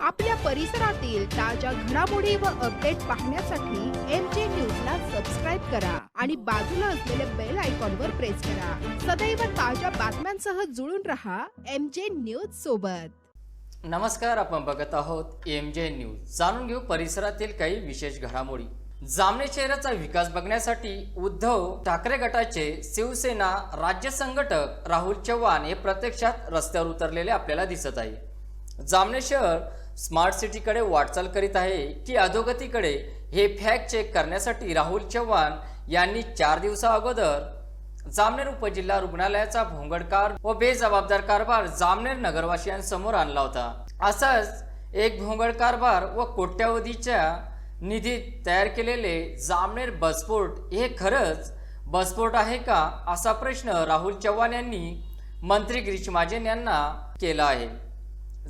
आपल्या परिसरातील ताज्या घडामोडी व अपडेट पाहण्यासाठी एम जे न्यूज ला सबस्क्राईब करा आणि बाजूला असलेल्या बेल आयकॉन वर प्रेस करा. सदैव ताज्या बातम्यांसह जुळून रहा एम जे न्यूज सोबत. नमस्कार आपण बघत आहोत एम जे न्यूज जाणून घेऊ परिसरातील काही विशेष घडामोडी. जामने शहराचा विकास बघण्यासाठी उद्धव ठाकरे गटाचे शिवसेना राज्य संघटक राहुल चव्हाण हे प्रत्यक्षात रस्त्यावर उतरलेले आपल्याला दिसत आहे. जामने शहर स्मार्ट सिटीकडे वाटचाल करीत आहे की अधोगतीकडे हे फॅक्ट चेक करण्यासाठी राहुल चव्हाण यांनी चार दिवसा अगोदर जामनेर उपजिल्हा रुग्णालयाचा भोंगडकार व बेजबाबदार कारभार जामनेर नगरवासियांसमोर आणला होता. असाच एक भोंगड कारभार व कोट्यावधीच्या निधीत तयार केलेले जामनेर बसपोर्ट हे खरंच बसपोर्ट आहे का असा प्रश्न राहुल चव्हाण यांनी मंत्री गिरीश महाजन यांना केला आहे.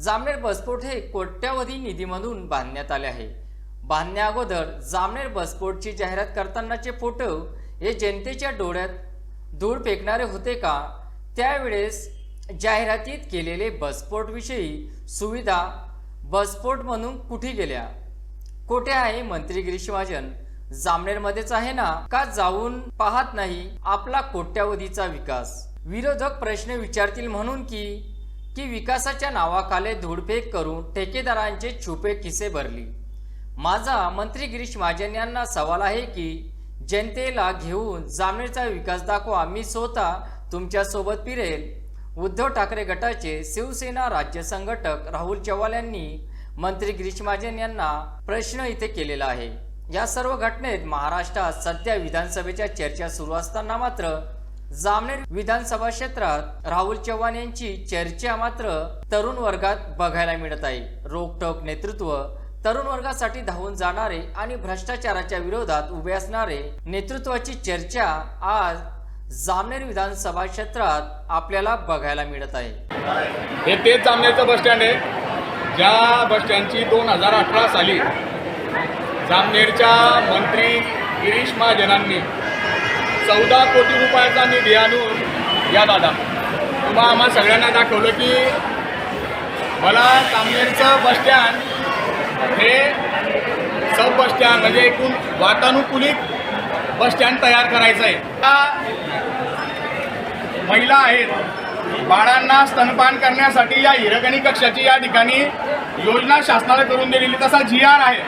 जामनेर बसपोर्ट हे कोट्यावधी निधीमधून बांधण्यात आले आहे. बांधण्या अगोदर जामनेर बसपोर्टची जाहिरात करतानाचे फोटो हे जनतेच्या डोळ्यात धूळ फेकणारे होते का? त्यावेळेस जाहिरातीत केलेले बसपोर्टविषयी सुविधा बसपोर्ट म्हणून कुठे गेल्या? कोठे आहे मंत्री गिरीश महाजन? जामनेरमध्येच आहे ना? का जाऊन पाहत नाही आपला कोट्यावधीचा विकास? विरोधक प्रश्न विचारतील म्हणून की की विकासाच्या नावाखाली धुडफेक करून ठेकेदारांचे छुपे किसे भरली. माझा मंत्री गिरीश महाजन यांना सवाल आहे की जनतेला घेऊन जामनेरचा विकास दाखवा मी स्वतः तुमच्यासोबत पिरेल फिरेल. उद्धव ठाकरे गटाचे शिवसेना राज्य संघटक राहुल चव्हाण यांनी मंत्री गिरीश महाजन यांना प्रश्न इथे केलेला आहे. या सर्व घटनेत महाराष्ट्रात सध्या विधानसभेच्या चर्चा सुरू असताना मात्र जामनेर विधानसभा क्षेत्रात राहुल चव्हाण यांची चर्चा मात्र तरुण वर्गात बघायला मिळत आहे. रोखटोक नेतृत्व तरुण वर्गासाठी धावून जाणारे आणि भ्रष्टाचाराच्या विरोधात उभे असणारे नेतृत्वाची चर्चा आज जामनेर विधानसभा क्षेत्रात आपल्याला बघायला मिळत आहे. हे तेच जामनेरचं बसस्टँड आहे. ज्या बसस्टँडची दोन हजार अठरा साली जामनेरच्या मंत्री गिरीश महाजनांनी चौदा कोटी रुपयाचा निधी आणून या दादा. तुम्हा आम्हा सगळ्यांना दाखवलं की मला तांबेरचं बस स्टँड हे सब बसस्टँड म्हणजे एकूण वातानुकूलित बस स्टँड तयार करायचं आहे त्या महिला आहेत. बाळांना स्तनपान करण्यासाठी या हिरकणी कक्षाची या ठिकाणी योजना शासनाला करून दिलेली. तसा जी आर आहे.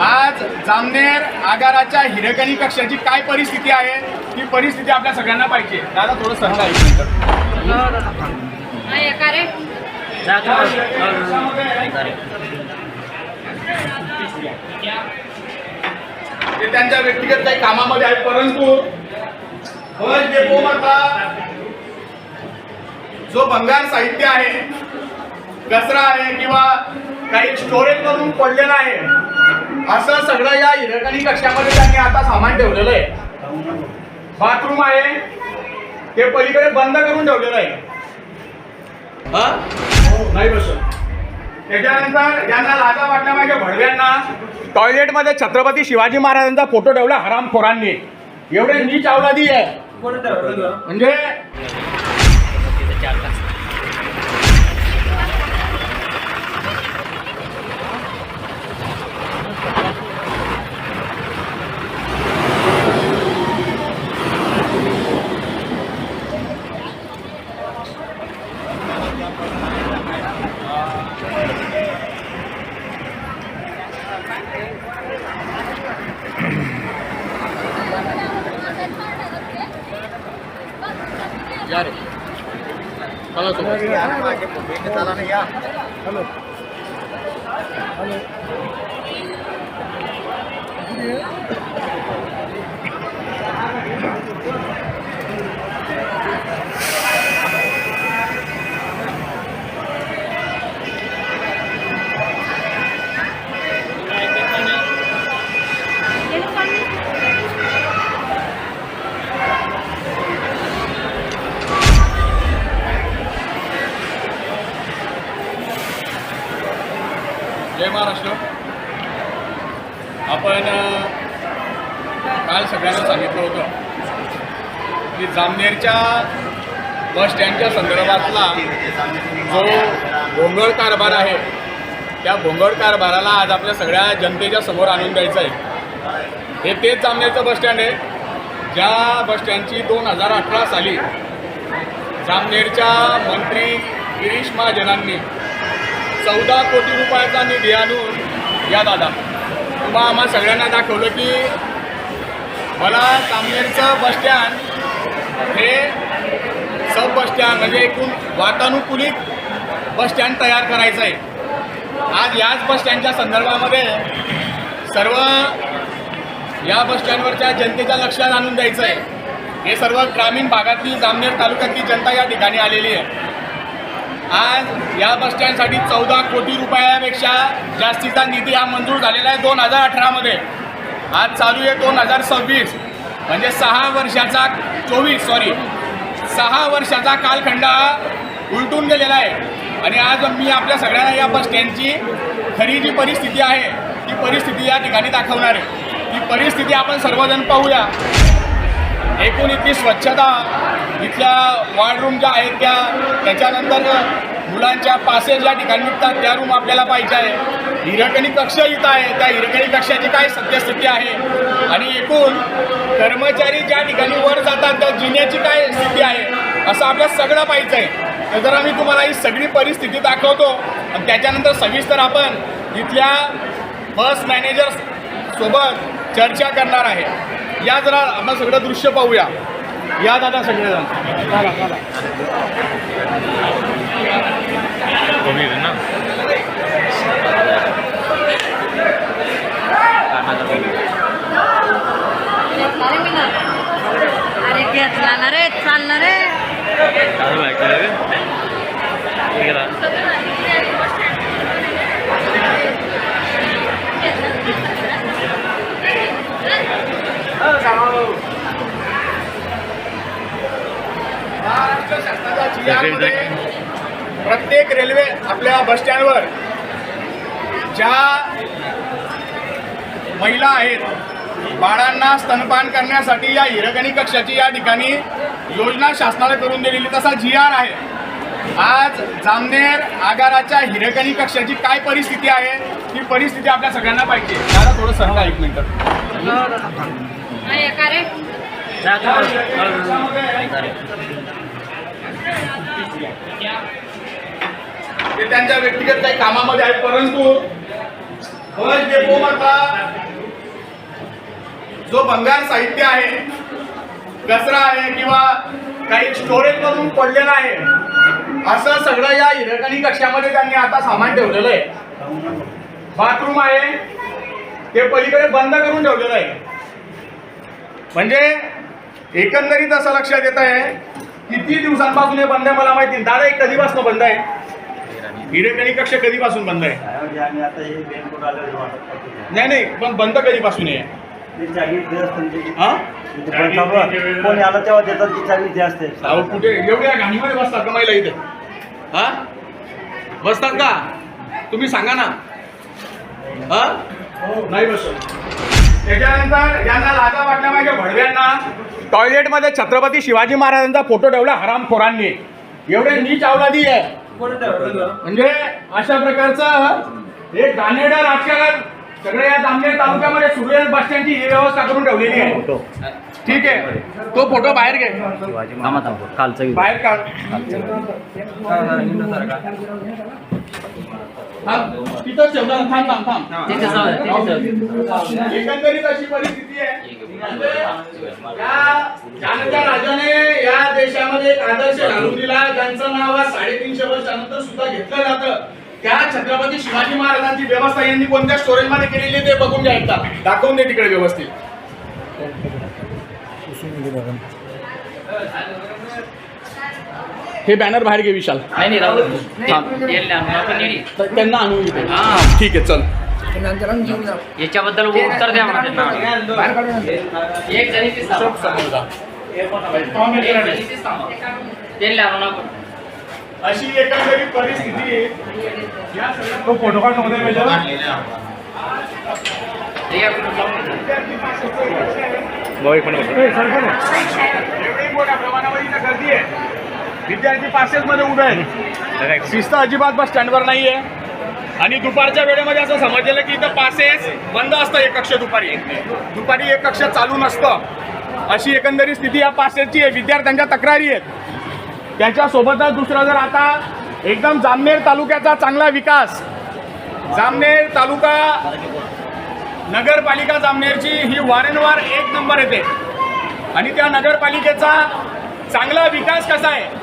आज जामनेर आगाराच्या हिरकणी कक्षाची काय परिस्थिती आहे? ती परिस्थिती आपल्या सगळ्यांना पाहिजे. दादा थोडं सहज ते त्यांच्या व्यक्तिगत काही कामामध्ये आहेत परंतु बस डेपो जो बंगार साहित्य आहे कचरा आहे किंवा काही स्टोरेज मधून पडलेला आहे असं सगळं या हिरकणी कक्षामध्ये त्यांनी आता सामान ठेवलेलं आहे. बाथरूम आहे. ते पलीकडे बंद करून ठेवलेलं आहे. हो, नाही बसत. त्याच्यानंतर यांना लाजा वाटल्या पाहिजे भडव्यांना टॉयलेटमध्ये छत्रपती शिवाजी महाराजांचा फोटो ठेवला हरामखोरांनी. एवढे नीच अवलादी आहे. म्हणजे जय महाराष्ट्र. आपण काल सगळ्यांना सांगितलं होतं की जामनेरच्या बस स्टँडच्या संदर्भातला जो भोंगळ कारभार आहे त्या भोंगड कारभाराला आज आपल्या सगळ्या जनतेच्या समोर आणून द्यायचं आहे. हे तेच जामनेरचं बसस्टँड आहे. ज्या बसस्टँडची दोन हजार अठरा साली जामनेरच्या मंत्री गिरीश महाजनांनी चौदा कोटी रुपयाचा निधी आणून या दादा तुम्हा आम्हा सगळ्यांना दाखवलं की मला जामनेरचं बसस्टँड हे सब बसस्टँड म्हणजे एकूण वातानुकूलित बसस्टँड तयार करायचं आहे. आज याच बसस्टँडच्या संदर्भामध्ये सर्व या बसस्टँडवरच्या जनतेच्या लक्षात आणून द्यायचं आहे. हे सर्व ग्रामीण भागातली जामनेर तालुक्यातली जनता या ठिकाणी आलेली आहे. आज या बस स्टँडसाठी चौदा कोटी रुपयापेक्षा जास्तीचा निधी हा मंजूर झालेला आहे दोन हजार अठरामध्ये आज चालू आहे दोन हजार सव्वीस. म्हणजे सहा वर्षाचा चोवीस सॉरी सहा वर्षाचा कालखंड उलटून गेलेला आहे. आणि आज मी आपल्या सगळ्यांना या बस स्टँडची खरी जी परिस्थिती आहे ती परिस्थिती या ठिकाणी दाखवणार आहे. ती परिस्थिती आपण सर्वजण पाहूया. एकूण इथली स्वच्छता इथल्या वॉर्डरूम ज्या आहेत त्या त्याच्यानंतर मुलांच्या पासेस ज्या ठिकाणी निघतात त्या रूम आपल्याला पाहिजे आहे हिरकणी कक्ष इथं आहे. त्या हिरकणी कक्षाची काय सद्यस्थिती आहे? आणि एकूण कर्मचारी ज्या ठिकाणी वर जातात त्या जिन्याची काय स्थिती आहे? असं आपल्याला सगळं पाहिजे आहे. तर जर आम्ही तुम्हाला ही सगळी परिस्थिती दाखवतो. आणि त्याच्यानंतर सविस्तर आपण इथल्या बस मॅनेजर्स सोबत चर्चा करणार आहे. या जरा आपण सगळं दृश्य पाहूया. या दादा सगळेजण. चला चला अरे मी ना अरे घेतला ना रे चालणार रे महाराष्ट्र जिल्ह्यामध्ये प्रत्येक रेल्वे आपल्या बसस्टँडवर ज्या महिला आहेत बाळांना स्तनपान करण्यासाठी या हिरकणी कक्षाची या ठिकाणी योजना शासनाने करून दिलेली तसा जी आर आहे आज जामनेर आगाराच्या हिरकणी कक्षाची काय परिस्थिती आहे ती परिस्थिती आपल्या सगळ्यांना पाहिजे दादा थोडं सरका एक मिनिट अरे का रे ते त्यांच्या व्यक्तिगत काही कामामध्ये आहेत परंतु बस डेपो मधला जो भंगार साहित्य आहे कचरा आहे किंवा काही स्टोरेज मधून पडलेला आहे असं सगळं या हिरकणी कक्षामध्ये त्यांनी आता सामान ठेवलेलं आहे. बाथरूम आहे ते पलीकडे बंद करून ठेवलेलं आहे. म्हणजे एकंदरीत असं लक्षात येत आहे किती दिवसांपासून हे बंद आहे मला माहिती. दादा हे कधीपासून बंद आहे? हिरेकणी कक्ष कधीपासून बंद आहे? हे. नाही नाही पण बंद कधीपासून आहे? हा? कोणी आलं तेव्हा देतात ती चावी इथे असते. अहो कुठे? एवढ्या घाणीमध्ये बसतात का महिला इथे? हा? बसतात का? तुम्ही सांगा ना. हा? नाही बसत. त्याच्यानंतर यांना लाजा वाटल्या पाहिजे भडव्यांना टॉयलेटमध्ये छत्रपती शिवाजी महाराजांचा फोटो ठेवला हरामखोरांनी. एवढे नीच अवलादी आहे. म्हणजे अशा प्रकारचं हे घाणेरडं राजकारण सगळ्या या जामनेर तालुक्यामध्ये सुरू बस स्टँडची ही व्यवस्था करून ठेवलेली आहे. ठीक आहे. तो फोटो बाहेर घे. बाहेर काढ. थांब. ना. थांब थांब थांब. एकंदरीत अशी परिस्थिती आहे. या ज्यांच्या राजाने या देशामध्ये एक आदर्श घालून दिला. ज्यांचं नाव आज साडेतीनशे वर्षानंतर सुद्धा घेतलं जातं. त्या छत्रपती शिवाजी महाराजांची व्यवस्था यांनी कोणत्या स्टोरेजमध्ये केलेली आहे ते बघून घ्या एकदा. दाखवून दे तिकडे व्यवस्थित. हे बॅनर बाहेर घे विशाल. नाही नाही राहू दे. थांब. येईल ना, आपण येईल. तर त्यांना आणून इथे हा. ठीक आहे चल. याच्याबद्दल उत्तर द्या मला त्यांना एक जणीची समोर जा. अशी एकंदरीत परिस्थिती या सगळ्या तो फोटो काढमध्ये हे आपण लावून देऊ. एवढी मोठ्या प्रमाणावर इथं गर्दी आहे. विद्यार्थी पासेस मध्ये उभे आहेत. शिस्त अजिबात बस स्टँडवर नाहीये. आणि दुपारच्या वेळेमध्ये असं समजलेलं की इथं पासेस बंद असतं एक कक्ष दुपारी. दुपारी एक कक्ष चालू नसतं. अशी एकंदरीत स्थिती या पासेसची आहे. विद्यार्थ्यांच्या तक्रारी आहेत. त्याच्यासोबतच दुसरं जर आता एकदम जामनेर तालुक्याचा चांगला विकास जामनेर तालुका नगरपालिका जामनेरची ही वारंवार एक नंबर येते. आणि त्या नगरपालिकेचा चांगला विकास कसा आहे?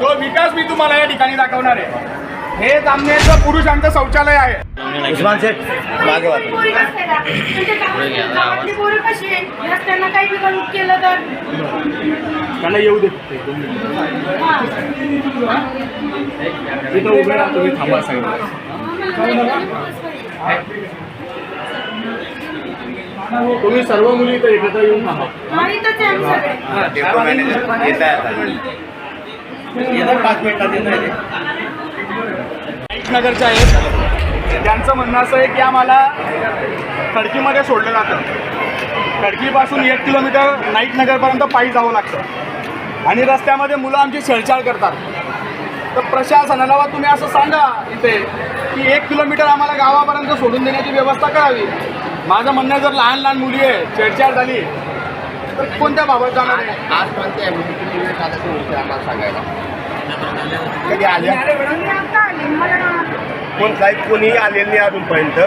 तो विकास मी तुम्हाला या ठिकाणी दाखवणार आहे. हे जामनेरचं पुरुषांचं शौचालय आहे. उस्मान शेठ मागे काही केलं तर त्यांना येऊ दे. हा. तिथं उभे राहा तुम्ही थांबा सांगितलं तुम्ही सर्व मुली इथं एकत्र येऊन थांबा. नाईक नगरच्या आहेत. त्यांचं म्हणणं असं आहे की आम्हाला खडकीमध्ये सोडलं जातं. खडकीपासून एक किलोमीटर नाईक नगरपर्यंत पायी जावं लागतं. आणि रस्त्यामध्ये मुलं आमची छेडछाड करतात. तर प्रशासनाला वा तुम्ही असं सांगा इथे की एक किलोमीटर आम्हाला गावापर्यंत सोडून देण्याची व्यवस्था करावी. माझं म्हणणं आहे, जर लहान लहान मुली आहे छेडछाड झाली तर कोणत्या बाबत जाणार आहे? आजपर्यंत या मुली किती वेळ झाला तो विषय आम्हाला सांगायला. कधी आले? कोण काही कोणी आलेलं नाही अजूनपर्यंत.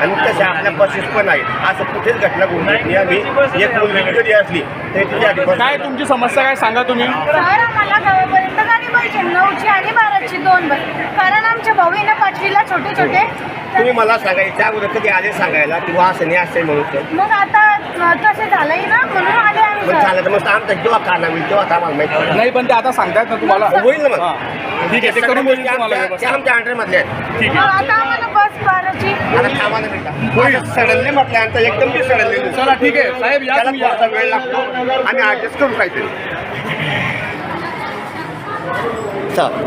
आणि तसे आपल्या बसेस पण आहेत. असं कुठेच घटना घडून येत नाही आम्ही. एक मुलगी जरी असली तरी तिच्या आधी बस काय तुमची समस्या काय सांगा तुम्ही? सर आम्हाला गावापर्यंत गाडी पाहिजे. नऊची आणि बाराची दोन बस. कारण आमच्या भाऊ आहे ना पाचवीला छोटे छोटे तुम्ही मला सांगायचं त्या अगोदर कधी आले सांगायला? किंवा असं नाही असं म्हणून तर. मग आता तसे झालंय ना म्हणून आले आम्ही पण सर झालं तर मग आमचा जेव्हा कारणा होईल तेव्हा आम्हाला माहिती पडेल. नाही पण ते आता सांगतायत ना तुम्हाला. होईल ना मग. हा. ठीक आहे ते करून देईल तुम्हाला त्या व्यवस्था. आमच्या अंडरमधल्या आहेत. ठीक मग आहे आता आम्हाला बस बाराची आता थांबा ना बेटा आता सडनली म्हटल्यानंतर एकदम ती सडनली चला ठीक आहे. साहेब या त्याला तुम्ही या. थोडासा वेळ लागतो. आम्ही ऍडजस्ट करू काहीतरी. चल.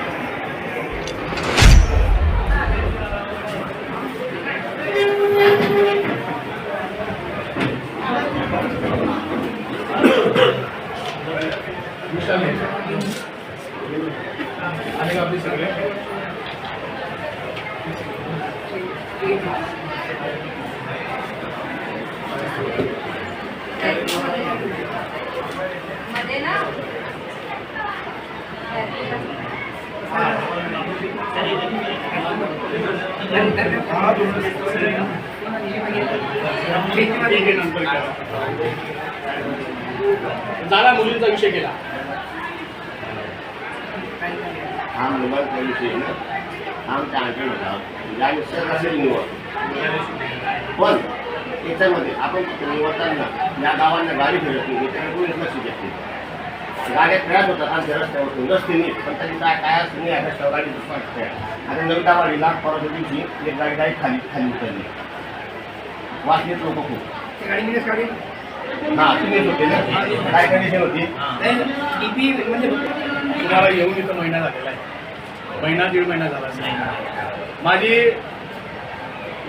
मध्ये ना ठीक आहे नंतर करा. झाला मुलींचा विषय केला हा मोबाईल विषय ना आमच्या विषयात असेल निवड पण याच्यामध्ये आपण निवडताना या गावांना गाडी फिरत नाही त्याच्याकडे कोणीच लक्ष देत नाही. गाड्या खेळत होतात आमच्या रस्त्यावरतून रस्ते नाही पण तरी काय काय असं नाही रस्त्यावर गाडी खेळ आता नवीदावाडीला परत दिवशी एक गाडी गाडी खाली खाली उतरली. वाचलेत लोक खूप. हा तुम्हीच होते ना. काय कंडिशन होती? तुम्हाला येऊन इथं महिना झालेला आहे. महिना दीड महिना झाला. असेल माझी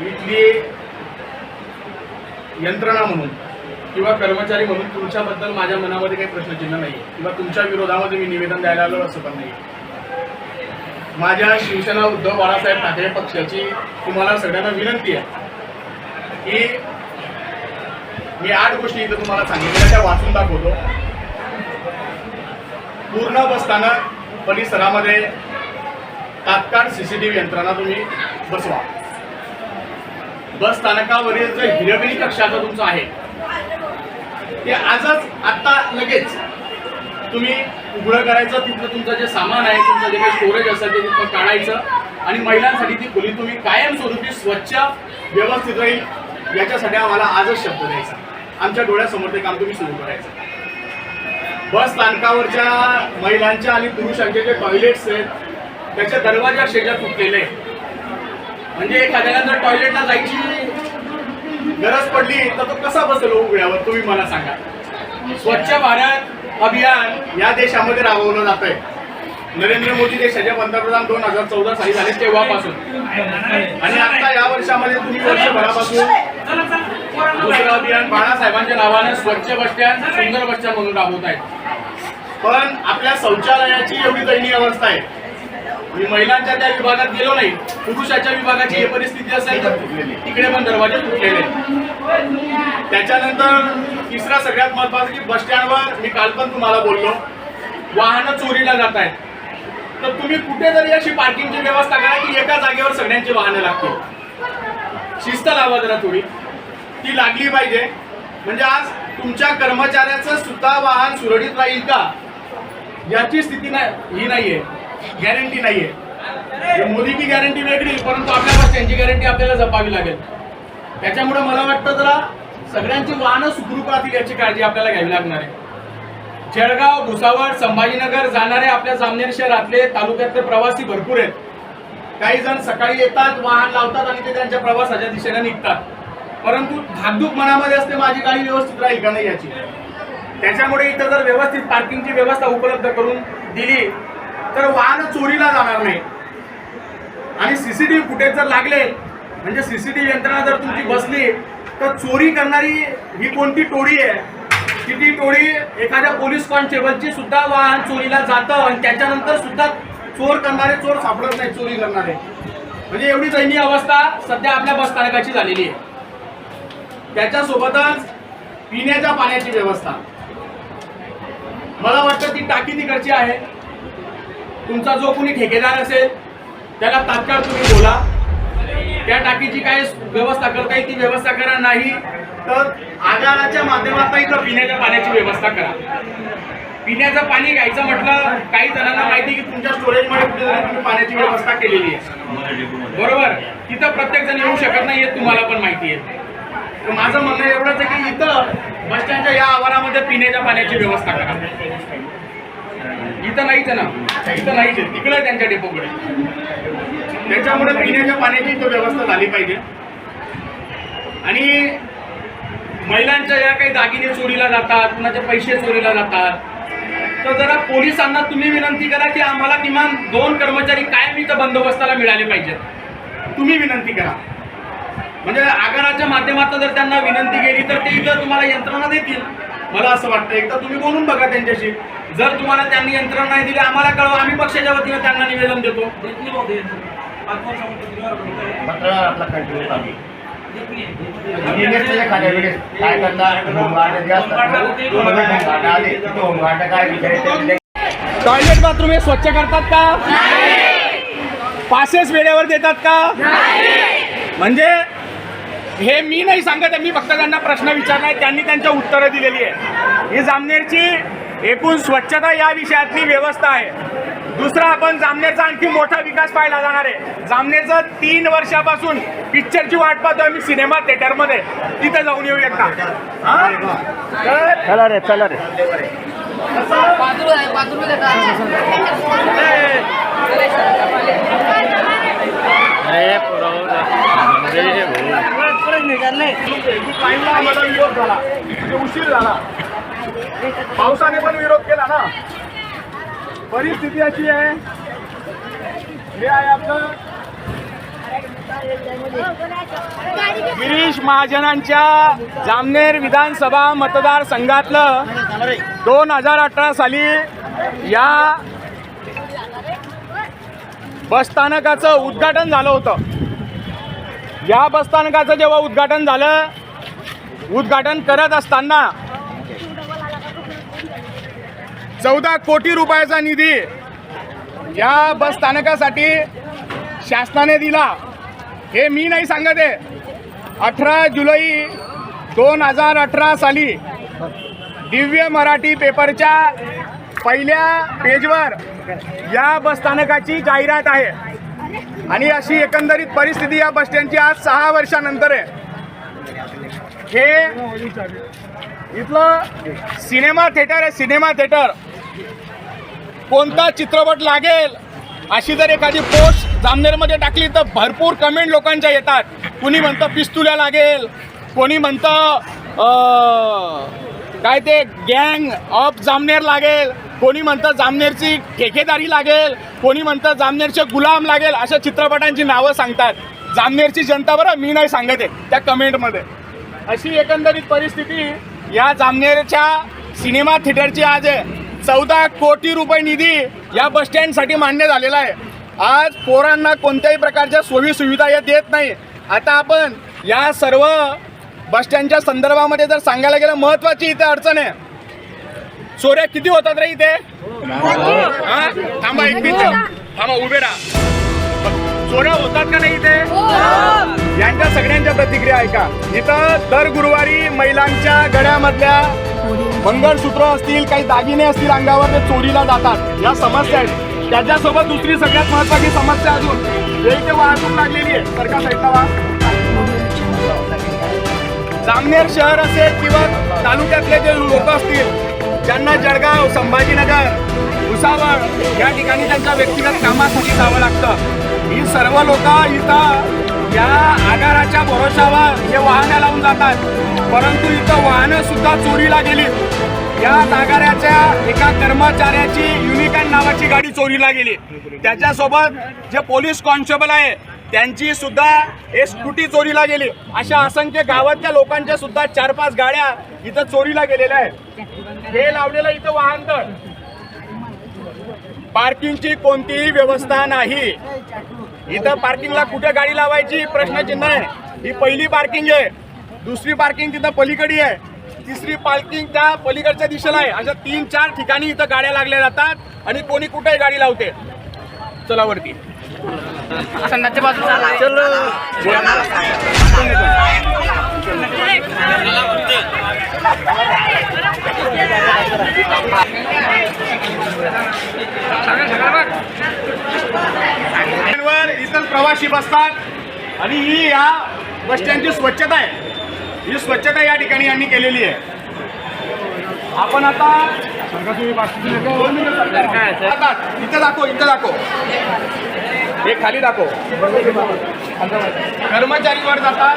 इथली यंत्रणा म्हणून किंवा कर्मचारी म्हणून तुमच्याबद्दल माझ्या मनामध्ये काही प्रश्नचिन्ह नाही किंवा तुमच्या विरोधामध्ये मी निवेदन द्यायला आलो असं पण नाही माझ्या शिवसेना उद्धव बाळासाहेब ठाकरे पक्षाची तुम्हाला सगळ्यांना विनंती आहे की मी आठ गोष्टी इथं तुम्हाला सांगितल्या त्या वाचून दाखवतो. पूर्ण बसताना परिसरामध्ये तात्काळ सीसीटीव्ही यंत्रणा तुम्ही बसवा. बस स्थानकावरील जे हिरकणी कक्ष आता तुमचं आहे ते आजच आत्ता लगेच तुम्ही उघडं करायचं तिथलं तुमचं जे सामान आहे तुमचं जे काही स्टोरेज असेल ते तिथं काढायचं आणि महिलांसाठी ती खोली तुम्ही कायमस्वरूपी स्वच्छ व्यवस्थित राहील याच्यासाठी आम्हाला आजच शब्द द्यायचा. आमच्या डोळ्यासमोर ते काम तुम्ही सुरू करायचं. बस स्थानकावरच्या महिलांच्या आणि पुरुषांचे जे टॉयलेट्स आहेत त्याच्या दरवाजा शेजार तुटलेले म्हणजे एखाद्याला जर टॉयलेटला जायची गरज पडली तर तो कसा बसेल उघड्यावर तुम्ही मला सांगा. स्वच्छ भारत अभियान या देशामध्ये राबवलं जात आहे नरेंद्र मोदी देशाचे पंतप्रधान दोन हजार चौदा साली झाले तेव्हापासून. आणि आता या वर्षामध्ये तुम्ही वर्षभरापासून दुसरं अभियान बाळासाहेबांच्या नावाने स्वच्छ बस सुंदर बस म्हणून राबवत आहेत पण आपल्या शौचालयाची एवढी दयनीय अवस्था आहे. मी महिलांच्या त्या विभागात गेलो नाही. पुरुषाच्या विभागाची ही परिस्थिती असेल तर तिकडे पण दरवाजे तुटलेले. त्याच्यानंतर तिसरा सगळ्यात महत्वाचं की बस स्टँडवर मी काल पण तुम्हाला बोललो वाहनं चोरीला जात आहेत. तर तुम्ही कुठेतरी अशी पार्किंगची व्यवस्था करा की एका जागेवर सगळ्यांची वाहनं लागतील. शिस्त लावा जरा थोडी ती लागली पाहिजे. म्हणजे आज तुमच्या कर्मचाऱ्याचं सुद्धा वाहन सुरळीत राहील का? याची स्थिती नाही ही नाहीये. गॅरंटी नाहीये. हे मोदीची गॅरंटी वेगळी परंतु आपल्याला त्यांची गॅरंटी आपल्याला जपावी लागेल. त्याच्यामुळे मला वाटतं जरा सगळ्यांची वाहनं सुखरूप राहतील याची काळजी आपल्याला घ्यावी लागणार आहे. जळगाव भुसावळ संभाजीनगर जाणारे आपल्या जामनेर शहरातले तालुक्यातले प्रवासी भरपूर आहेत. काही जण सकाळी येतात वाहन लावतात आणि ते त्यांच्या प्रवासाच्या दिशेने निघतात. परंतु धाकधूक मनामध्ये असते माझी गाडी व्यवस्थित राहील का नाही याची. त्याच्यामुळे इथं जर व्यवस्थित पार्किंगची व्यवस्था उपलब्ध करून दिली तर वाहन चोरीला जाणार नाही. आणि सीसीटीव्ही फुटेज जर लागले म्हणजे सीसीटीव्ही यंत्रणा जर तुमची बसली तर चोरी करणारी ही कोणती टोळी आहे? की ती टोळी? एखाद्या पोलीस कॉन्स्टेबलची सुद्धा वाहन चोरीला जातं आणि त्याच्यानंतर सुद्धा चोर करणारे चोर सापडत नाही चोरी करणारे. म्हणजे एवढी दैनीय अवस्था सध्या आपल्या बस स्थानकाची झालेली आहे. त्याच्यासोबतच पिण्याच्या पाण्याची व्यवस्था. मला वाटतं ती टाकी तिकडची आहे. तुमचा जो कोणी ठेकेदार असेल त्याला तात्काळ तुम्ही बोला. त्या टाकीची काय व्यवस्था करता येईल ती व्यवस्था करा नाही तर आगाराच्या माध्यमातून इथं पिण्याच्या पाण्याची व्यवस्था करा. पिण्याचं पाणी घ्यायचं म्हटलं काही जणांना माहिती की तुमच्या स्टोरेजमध्ये कुठेतरी तुम्ही पाण्याची व्यवस्था केलेली आहे. बरोबर? तिथं प्रत्येक जण येऊ शकत नाही तुम्हाला पण माहिती आहे. तर माझं म्हणणं एवढंच आहे की इथं बस स्टँडच्या या आवारामध्ये पिण्याच्या पाण्याची व्यवस्था करा. इथं नाहीच आहे ना. इथं नाहीच आहे. तिकडे त्यांच्या डेपोकडे त्याच्यामुळे पिण्याच्या पाण्याची इथं व्यवस्था झाली पाहिजे. आणि महिलांच्या या काही दागिने चोरीला जातात कुणाचे पैसे चोरीला जातात. तर जरा पोलिसांना तुम्ही विनंती करा की आम्हाला किमान दोन कर्मचारी कायम इथं बंदोबस्ताला मिळाले पाहिजेत. तुम्ही विनंती करा. म्हणजे आगाराच्या माध्यमातून जर त्यांना विनंती केली तर ते इथं तुम्हाला यंत्रणा देतील. मला असं वाटतं एकदा तुम्ही बोलून बघा त्यांच्याशी. जर तुम्हाला त्यांनी यंत्रणा नाही दिली आम्हाला कळवा आम्ही पक्षाच्या वतीनं त्यांना निवेदन देतो. मात्र आपला कंटिन्यू चालू आहे. बिझनेसचे एखाद्या वेळेस काय करणार? होमगार्ड जे असतात ना, मध्ये होमगार्ड आले तिथे होमगार्ड काय विचारायचं टॉयलेट बाथरूम हे स्वच्छ करतात का? पासेस वेळेवर देतात का? म्हणजे हे मी नाही सांगत आहे मी फक्त त्यांना प्रश्न विचारला त्यांनी त्यांच्या उत्तरं दिलेली आहे ही जामनेरची एकूण स्वच्छता या विषयातली व्यवस्था आहे. दुसरा आपण जामनेरचा आणखी मोठा विकास पाहायला जाणार आहे. जामनेरचं तीन वर्षापासून पिक्चरची वाट पाहतोय मी सिनेमा थिएटरमध्ये. तिथे जाऊन येऊ एकदा. चला रे चला रे. टाइमला आम्हाला विरोध झाला उशीर झाला पावसाने पण विरोध केला ना. परिस्थिती अशी आहे. हे आहे आपलं गिरीश महाजनांच्या जामनेर विधानसभा मतदारसंघातलं दोन हजार अठरा साली या बसस्थानकाचं उद्घाटन झालं होतं. या बसस्थानकाचं जेव्हा उद्घाटन झालं उद्घाटन करत असताना चौदा कोटी रुपयाचा निधी या बसस्थानकासाठी शासनाने दिला. हे मी नाही सांगत आहे. अठरा जुलै दोन हजार अठरा साली दिव्य मराठी पेपरच्या पहिल्या पेजवर या बसस्थानकाची जाहिरात आहे. आणि अशी एकंदरीत परिस्थिती या बस स्टँडची आज सहा वर्षानंतर आहे. हे इथलं सिनेमा थिएटर आहे सिनेमा थिएटर. कोणता चित्रपट लागेल अशी जर एखादी पोस्ट जामनेरमध्ये टाकली तर भरपूर कमेंट लोकांच्या येतात. कुणी म्हणतं पिस्तुल्या लागेल कोणी म्हणतं काय ते गँग ऑफ जामनेर लागेल. कोणी म्हणतं जामनेरची ठेकेदारी लागेल कोणी म्हणतं जामनेरचे गुलाम लागेल अशा चित्रपटांची नावं सांगतात. जामनेरची जनता बरं मी नाही सांगत आहे त्या कमेंटमध्ये. अशी एकंदरीत परिस्थिती या जामनेरच्या सिनेमा थिएटरची आज आहे. चौदा कोटी रुपये निधी या बस स्टँडसाठी मान्य झालेला आहे. आज पोरांना कोणत्याही प्रकारच्या सोयी सुविधा या देत नाही. आता आपण या सर्व बस स्टँडच्या संदर्भामध्ये जर सांगायला गेलं महत्त्वाची इथे अडचण आहे. चोऱ्या किती होतात रे इथे? हा? थांबा एक मिनिट. थांबा उभे राहा. चोऱ्या होतात का नाही इथे? यांच्या सगळ्यांच्या प्रतिक्रिया ऐका. इथं दर गुरुवारी महिलांच्या गळ्यामधल्या मंगळसूत्र असतील काही दागिने असतील अंगावर ते चोरीला जातात. या समस्या आहेत. त्याच्यासोबत दुसरी सगळ्यात महत्वाची समस्या अजून. ते वाहतूक लागलेली आहे. सरकार साईडला वा जामनेर शहर असेल किंवा तालुक्यातले जे लोक असतील ज्यांना जळगाव संभाजीनगर भुसावळ या ठिकाणी त्यांच्या व्यक्तिगत कामासाठी जावं लागतं. ही सर्व लोक इथं या आगाराच्या भरोशावर हे वाहनं लावून जातात. परंतु इथं वाहनं सुद्धा चोरीला गेली या आगाराच्या एका कर्मचाऱ्याची युनिकॉन नावाची गाडी चोरीला गेली. त्याच्यासोबत जे पोलीस कॉन्स्टेबल आहे त्यांची सुद्धा एक स्कूटी चोरीला गेली. अशा असंख्य गावातल्या लोकांच्या सुद्धा चार पाच गाड्या इथं चोरीला गेलेल्या आहेत. हे लावलेलं इथं वाहन तर. पार्किंगची कोणतीही व्यवस्था नाही. इथं पार्किंगला कुठे गाडी लावायची प्रश्नचिन्ह आहे. ही पहिली पार्किंग आहे. दुसरी पार्किंग तिथं पलीकडे आहे. तिसरी पार्किंग त्या पलीकडच्या दिशेला आहे. अशा तीन चार ठिकाणी इथं गाड्या लागल्या जातात आणि कोणी कुठेही गाडी लावते. चला वरती. वर इतर प्रवासी बसतात. आणि ही या बस स्टँडची स्वच्छता आहे. ही स्वच्छता या ठिकाणी यांनी केलेली आहे. आपण आता आता इथं दाखव इथं दाखव. हे खाली दाखव. कर्मचारी वर जातात.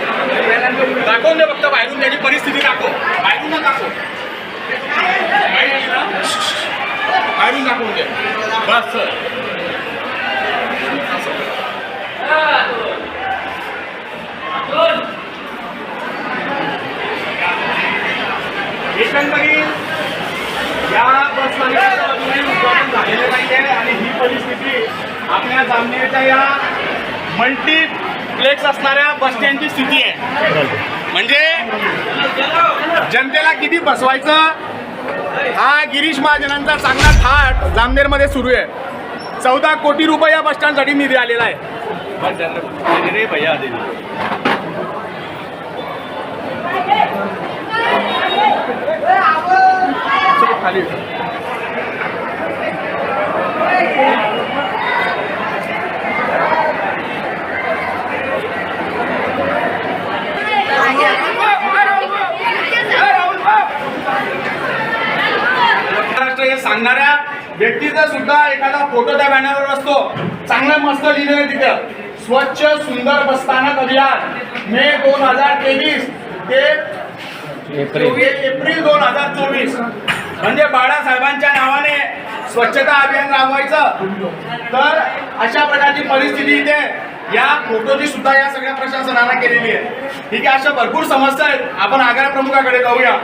दाखवून दे फक्त बाहेरून त्याची परिस्थिती दाखव. बाहेरून ना दाखव. बाहेरून दाखवून दे. बस या बस उद्घाटन झालेलं नाही आहे आणि ही परिस्थिती आपल्या जामनेरच्या या मल्टीप्लेक्स असणाऱ्या बस स्टँडची स्थिती आहे. म्हणजे जनतेला किती बसवायचं? हा गिरीश महाजनांचा चांगला थाट जामनेरमध्ये सुरू आहे. चौदा कोटी रुपये या बस स्टँडसाठी निधी आलेला आहे. खाली महाराष्ट्र हे सांगणाऱ्या व्यक्तीचा सुद्धा एखादा फोटो त्या बॅनरवर असतो. चांगलं मस्त लिहिलेलं आहे तिथं. स्वच्छ सुंदर बसस्थानक अभियान. मे दोन हजार तेवीस ते एप्रिल. एप्रिल दोन हजार चोवीस. म्हणजे बाळासाहेबांच्या नावाने स्वच्छता अभियान राबवायचं. तर अशा प्रकारची परिस्थिती इथे या फोटोची सुद्धा या सगळ्या प्रशासनानं केलेली आहे. ठीक आहे अशा भरपूर समस्या आहेत. आपण आगार प्रमुखाकडे जाऊया.